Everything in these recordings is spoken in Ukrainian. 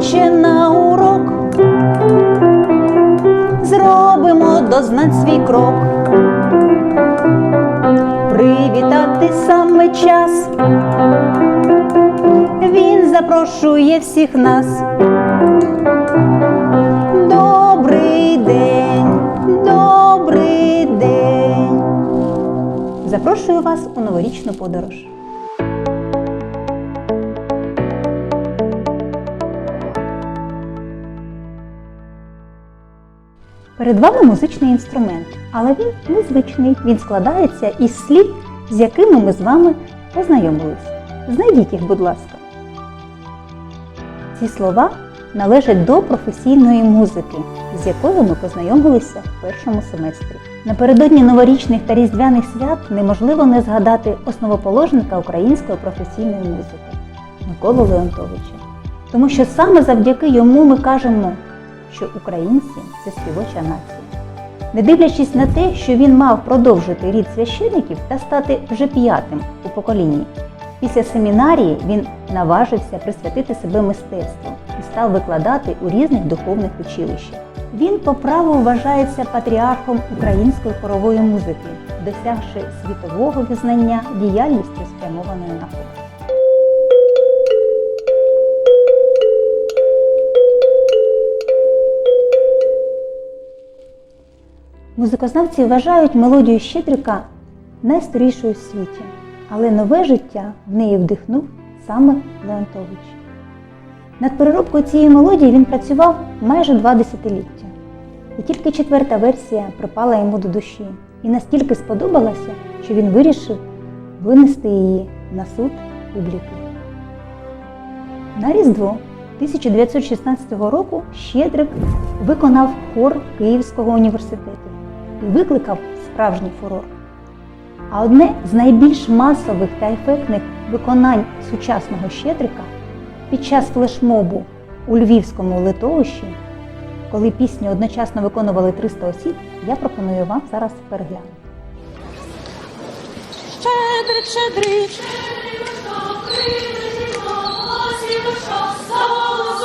кличе на урок, зробимо дознать свій крок. Привітати саме час. Він запрошує всіх нас. Добрий день, добрий день. Запрошую вас у новорічну подорож. Перед вами музичний інструмент, але він незвичний. Він складається із слів, з якими ми з вами познайомилися. Знайдіть їх, будь ласка. Ці слова належать до професійної музики, з якою ми познайомилися в першому семестрі. Напередодні новорічних та різдвяних свят неможливо не згадати основоположника української професійної музики Миколу Леонтовича. Тому що саме завдяки йому ми кажемо, що українці це співоча нація. Не дивлячись на те, що він мав продовжити рід священиків та стати вже п'ятим у поколінні. Після семінарії він наважився присвятити себе мистецтву і став викладати у різних духовних училищах. Він по праву вважається патріархом української хорової музики, досягши світового визнання діяльністю спрямованою на хор. Музикознавці вважають мелодію Щедрика найстарішою в світі, але нове життя в неї вдихнув саме Леонтович. Над переробкою цієї мелодії він працював майже два десятиліття. І тільки четверта версія припала йому до душі і настільки сподобалася, що він вирішив винести її на суд публіки. На Різдво 1916 року Щедрик виконав хор Київського університету і викликав справжній фурор. А одне з найбільш масових та ефектних виконань сучасного Щедрика під час флешмобу у Львівському литовищі, коли пісню одночасно виконували 300 осіб, я пропоную вам зараз переглянути. Щедрик, щедрик, Хоч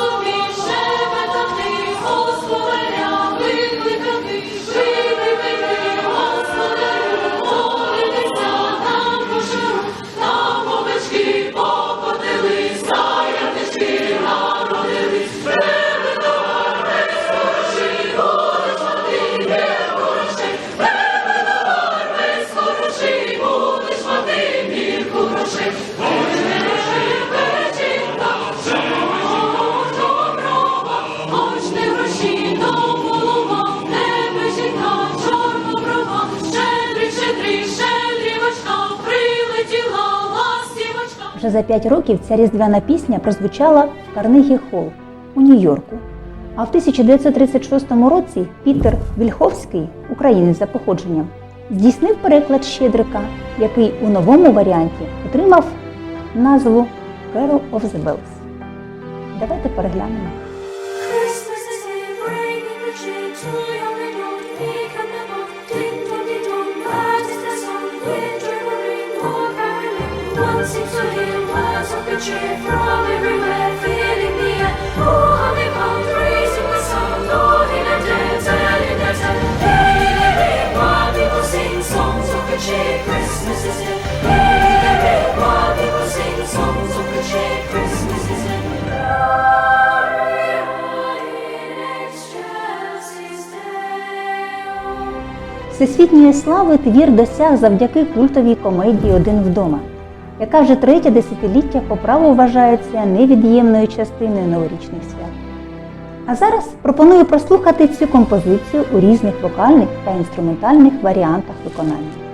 ластівочка. За 5 років ця різдвяна пісня прозвучала в Карнегі Холл у Нью-Йорку. А в 1936 році Пітер Вільховський, українець за походженням, здійснив переклад Щедрика, який у новому варіанті отримав назву Carol of the Bells. Давайте переглянемо. Всесвітньої слави твір досяг завдяки культовій комедії Один вдома, яка вже третє десятиліття по праву вважається невід'ємною частиною новорічних свят. А зараз пропоную прослухати цю композицію у різних вокальних та інструментальних варіантах виконання.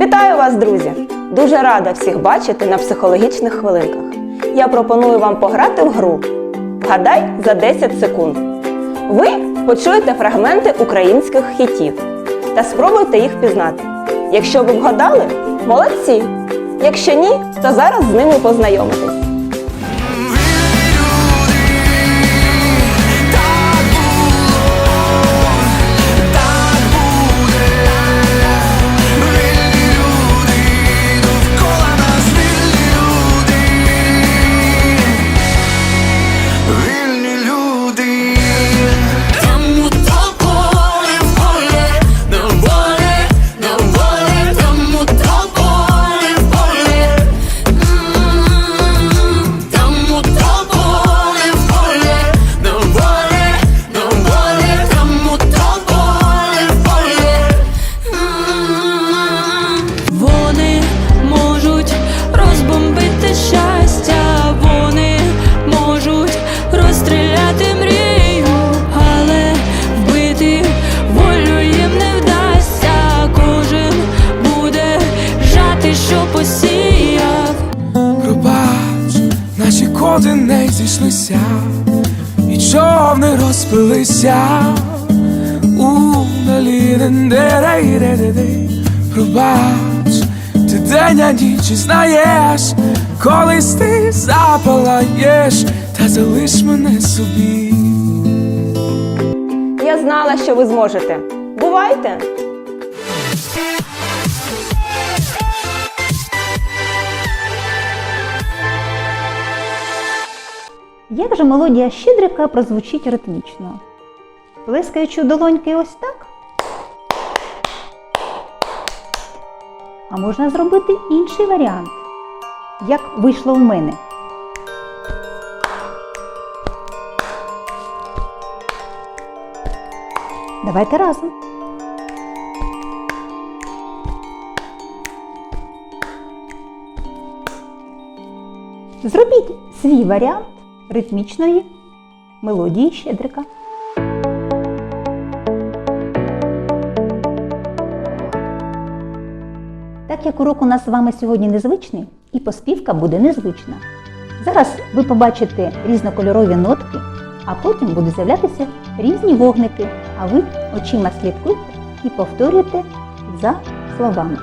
Вітаю вас, друзі! Дуже рада всіх бачити на психологічних хвилинках. Я пропоную вам пограти в гру. Гадай за 10 секунд. Ви почуєте фрагменти українських хітів та спробуйте їх пізнати. Якщо ви вгадали, молодці! Якщо ні, то зараз з ними познайомитесь. Не зійшлися, і човни розпилися. У далі Пробач, ти день а ніч знаєш, колись ти запалаєш, та залиш мене собі. Я знала, що ви зможете. Бувайте! Як же мелодія щедрика прозвучить ритмічно? Плескаючи долоньки ось так? А можна зробити інший варіант, як вийшло в мене. Давайте разом. Зробіть свій варіант ритмічної мелодії щедрика. Так як урок у нас з вами сьогодні незвичний, і поспівка буде незвична. Зараз ви побачите різнокольорові нотки, а потім будуть з'являтися різні вогники, а ви очима слідкуйте і повторюйте за словами.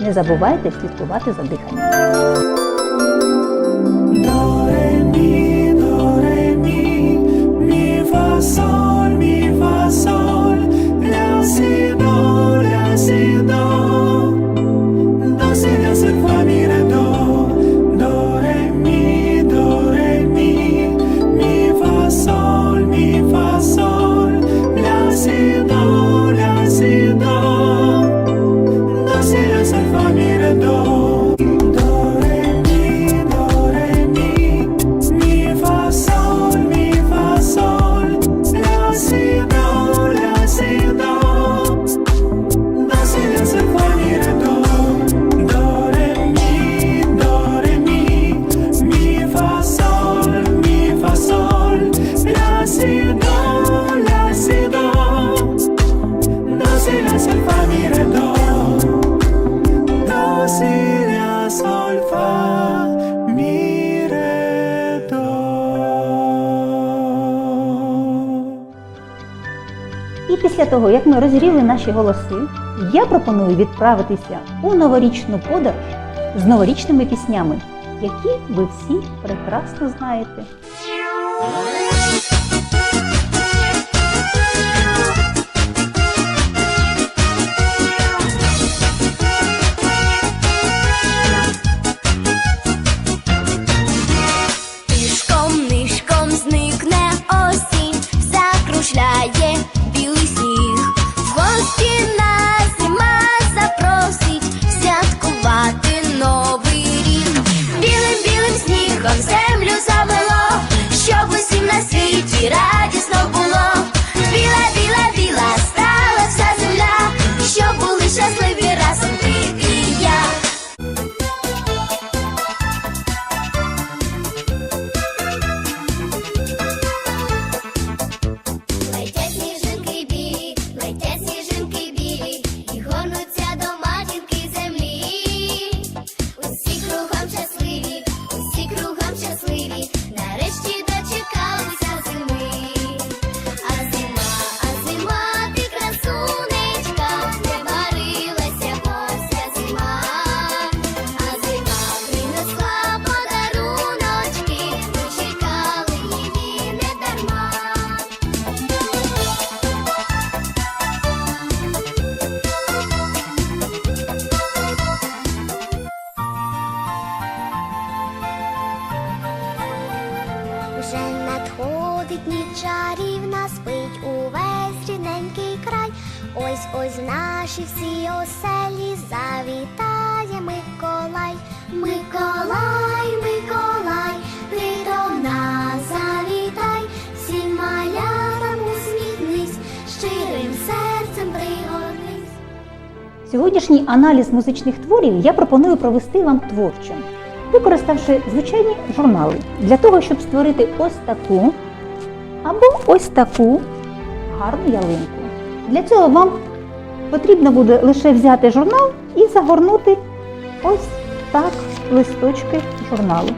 Не забувайте слідкувати за диханням. Того, як ми розріли наші голоси, я пропоную відправитися у новорічну подорож з новорічними піснями, які ви всі прекрасно знаєте. Тишком нишком зникне осінь, закружляє гості нас запросить святкувати новий рік. Білим білим снігом землю замело, щоб усім на чарівна спить увесь рідненький край. Ось ось в наші всі оселі завітає Миколай, Миколай, Миколай, ти до нас завітай, всім малятам усміхнись, щирим серцем пригорнись. Сьогоднішній аналіз музичних творів я пропоную провести вам творчо, використавши звичайні журнали для того, щоб створити ось таку або ось таку гарну ялинку. Для цього вам потрібно буде лише взяти журнал і загорнути ось так листочки журналу.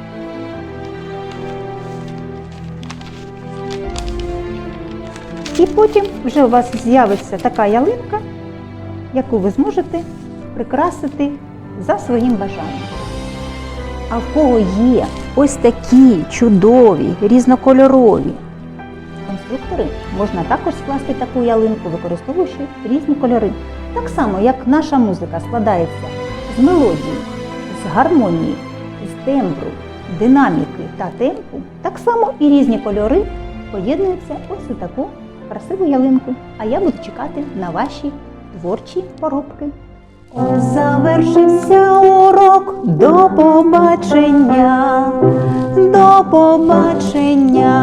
І потім вже у вас з'явиться така ялинка, яку ви зможете прикрасити за своїм бажанням. А в кого є ось такі чудові, різнокольорові конструктори, можна також скласти таку ялинку, використовуючи різні кольори. Так само, як наша музика складається з мелодії, з гармонії, з тембру, динаміки та темпу, так само і різні кольори поєднуються ось у таку красиву ялинку. А я буду чекати на ваші творчі поробки. Завершився урок. До побачення, до побачення.